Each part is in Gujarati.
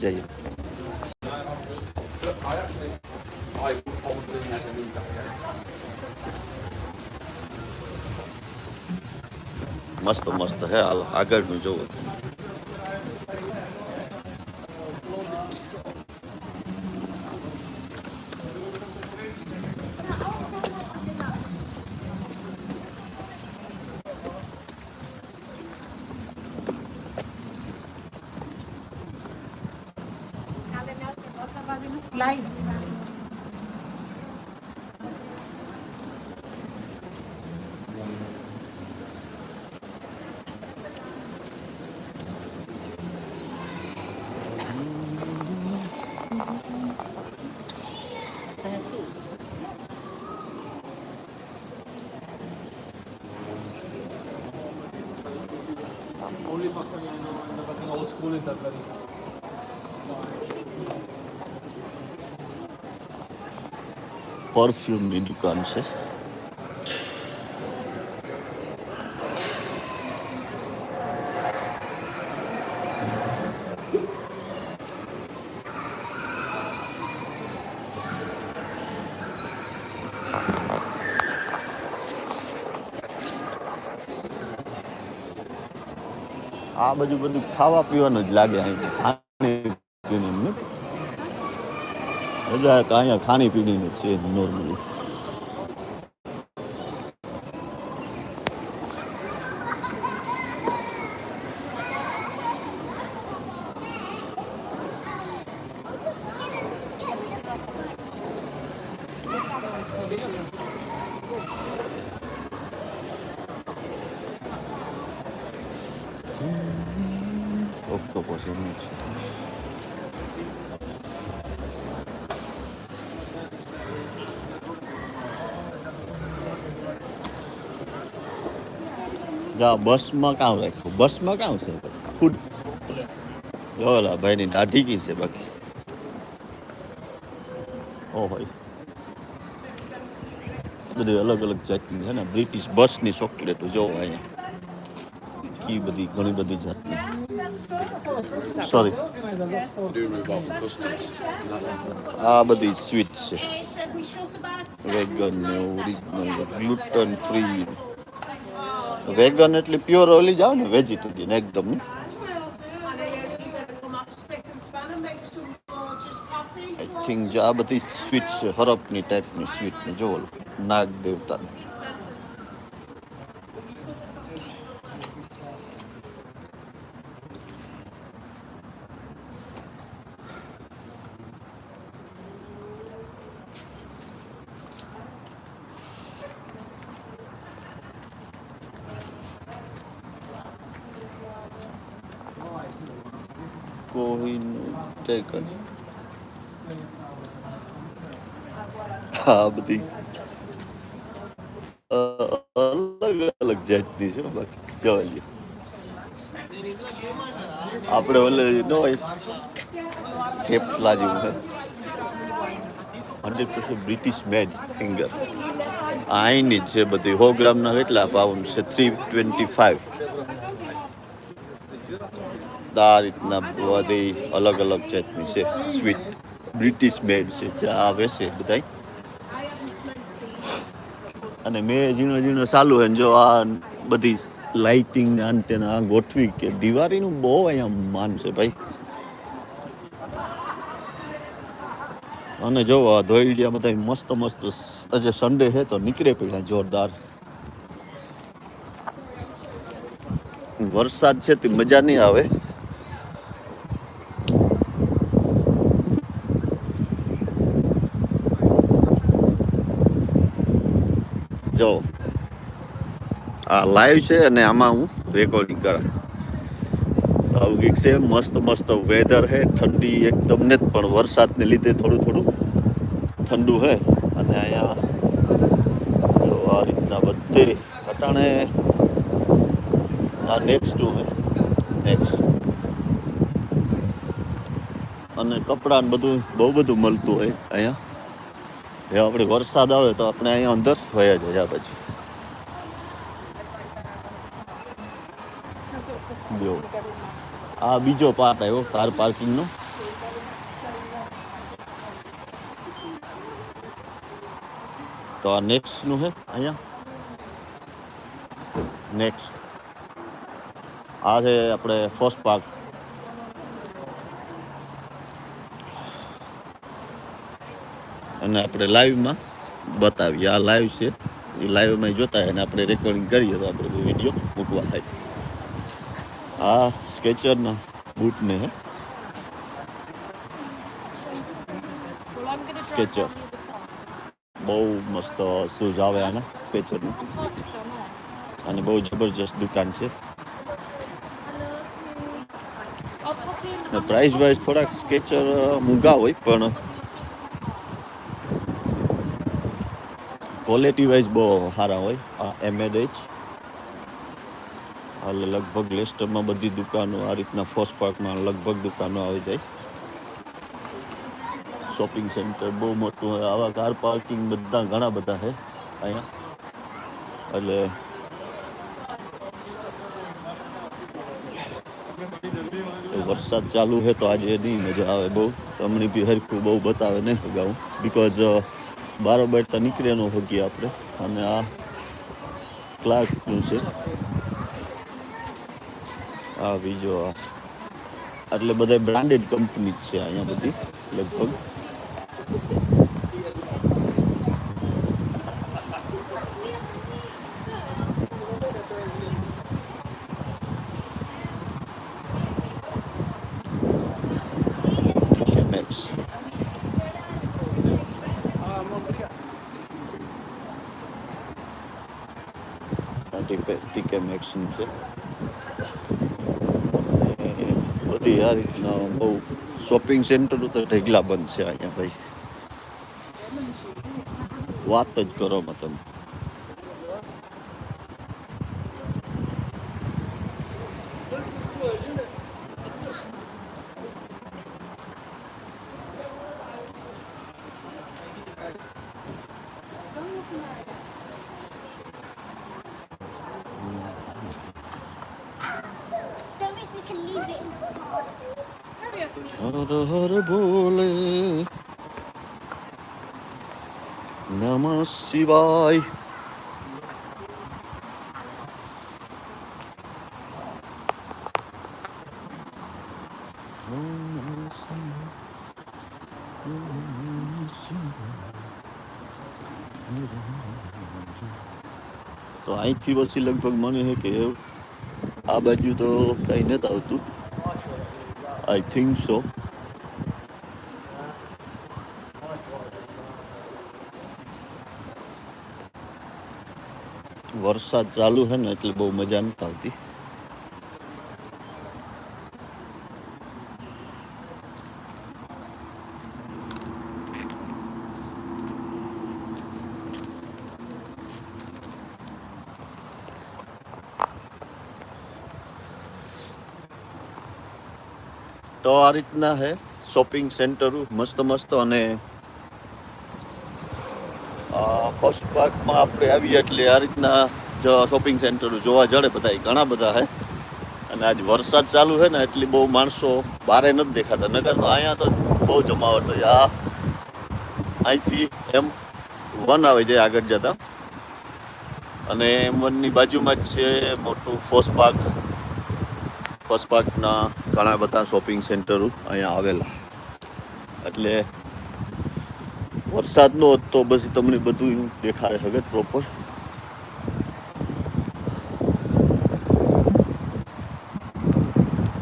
જઈએ મસ્ત મસ્ત હે આગળનું જોવો. Slide. Only Pakistan, you know, and the fucking old school is that very. પરફ્યુમની દુકાન છે. આ બધું બધું ખાવા પીવાનું જ લાગે અહીં બધા તો અહીંયા ખાણી પીણીનું જ છે નોર્મલી ઓક્ટોપસ એનું છે જા બસમાં કાં રાખ્યું? બસમાં કાં છે? ફૂડ ઓલા ભાઈની દાઢી કી છે બાકી. ઓ ભાઈ. બધી અલગ અલગ જાતની છે ને, બ્રિટિશ બસની ચોકલેટ જોવો અહીંયા. કી બધી, ઘણી બધી જાતની. સોરી આ બધી સ્વીટ છે. વેગન ને ઓરિજિનલ ગ્લુટન ફ્રી વેગન એટલે પ્યોર ઓલી જાવ ને વેજીટેરિયન એકદમ આઈ થિંક આ બધી સ્વીટ છે, હરપની ટાઈપની સ્વીટ ને જો ઓલું નાગ દેવતા કોહિનું ટેકન આ બધી. અલગ અલગ જાતની છે, બાકી જવાય આપણે ઓલે ન હોય, ટેપલા જેવું hundred percent British made finger. આઈની છે બધી. સો ગ્રામના કેટલા પાઉન્ડ છે? Three twenty five. આ રીતના બધી અલગ અલગ જાતની છે. સ્વીટ બ્રિટિશ બેડ છે, ત્યાં આવે છે બધાય. અને મેં ઝીણો ઝીણો ચાલુ હોય જો આ બધી લાઇટિંગ ને અંતે ને આ ગોઠવી કે દિવાળીનું બહુ અહીંયા માન છે ભાઈ. અને જો આ ધોઈડિયા બધા મસ્ત મસ્ત આજે સન્ડે છે તો નીકળે પડ્યા જોરદાર. વરસાદ છે તે મજા નહીં આવે. જો, આ લાઈવ છે અને આમાં હું રેકોર્ડિંગ કરા આવું છે, મસ્ત મસ્ત વેધર છે, ઠંડી એકદમ ને પણ વરસાદને લીધે થોડું થોડું ઠંડુ છે. અને અહીંયા જો આ રીતના બધે અટાણે આ નેક્સ્ટ ટુ છે? નેક્સ્ટ અને કપડાને બધું બહુ બધું મળતું હોય અહીંયા. એ આપણે વરસાદ આવે તો આપણે અહીંયા અંદર વયા જાય પછી જો આ બીજો પાર્ટ આવ્યો કાર પાર્કિંગનો તો આ નેક્સ્ટનું છે અહીંયા નેક્સ્ટ આ છે આપણે ફર્સ્ટ પાર્ક અને આપણે લાઈવમાં બતાવીએ. આ લાઈવ છે. એ લાઈવમાં જોતા અને આપણે રેકોર્ડિંગ કરીએ તો આપણે વીડિયો મૂકવા થાય. આ સ્કેચરના બૂટને side. બહુ મસ્ત શૂઝ આવે આના સ્કેચરના. અને બહુ જબરજસ્ત દુકાન છે. પ્રાઇસ વાઇઝ થોડાક સ્કેચર મૂંઘા હોય પણ ક્વોલિટી વાઇઝ બહુ સારા હોય. આ એમએડએચ એટલે લગભગ લેસ્ટરમાં બધી દુકાનો આ રીતના ફર્સ્ટ પાર્કમાં લગભગ દુકાનો આવી જાય. શોપિંગ સેન્ટર બહુ મોટું હોય. આવા કાર પાર્કિંગ બધા ઘણા બધા છે અહીંયા. એટલે વરસાદ ચાલુ છે તો આજે નહીં મજા આવે બહુ. તમને બી હરખું બહુ બતાવે નહીં અગાઉ. બિકોઝ બારોબાર તો નીકળે ન હગીએ આપણે. અને આ ક્લાર્કનું છે. આ બીજો આ. એટલે બધા બ્રાન્ડેડ કંપની જ છે અહીંયા બધી, લગભગ. ટીકે ટીકે છે. બધી આ રીતના બહુ શોપિંગ સેન્ટર તો ઢગલા બંધ છે અહીંયા ભાઈ. વાત જ કરો માં તમે. Don't હર હર બોલે. નમ શિવાય. તો અહીંથી પછી લગભગ મને છે કે આ બાજુ તો કઈ નથી આવતું. આઈ થિંક સો વરસાદ ચાલુ છે ને એટલે બહુ મજા નથી આવતી. તો આ રીતના હે. શોપિંગ સેન્ટર મસ્ત મસ્ત અને ફર્સ્ટ પાર્કમાં આપણે આવીએ એટલે આ રીતના જ શોપિંગ સેન્ટર જોવા જડે બધા ઘણા બધા છે અને આજ વરસાદ ચાલુ છે ને એટલી બહુ માણસો બારે નથી દેખાતા. નકર તો અહીંયા તો બહુ જમાવટ હોય. આ અહીંથી એમ વન આવે જાય આગળ જતા. અને એમ વનની બાજુમાં જ છે મોટું ફર્સ્ટ પાર્ક પાર્કના ઘણા બધા શોપિંગ સેન્ટરો અહીંયા આવેલા. એટલે વરસાદ નો તો પછી તમને બધું દેખાડે હવે પ્રોપર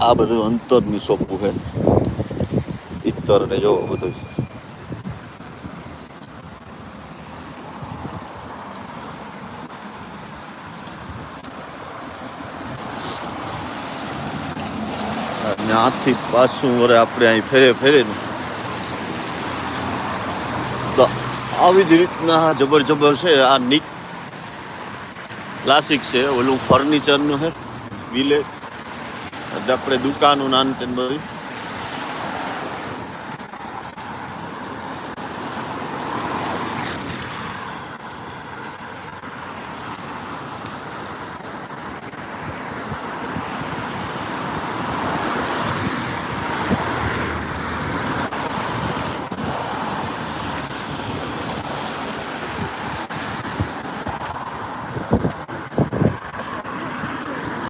આ બધું અંતરની શોપું છે. ઇત્તર ને જો બધું. આથી પાછું વરે આપણે અહીં ફેરે ફેરે તો આવી જ રીતના જબર જબર છે આ નિક ક્લાસિક છે, ઓલું ફર્નિચરનું છે વિલેજ આપણે દુકાનો નાન બધી.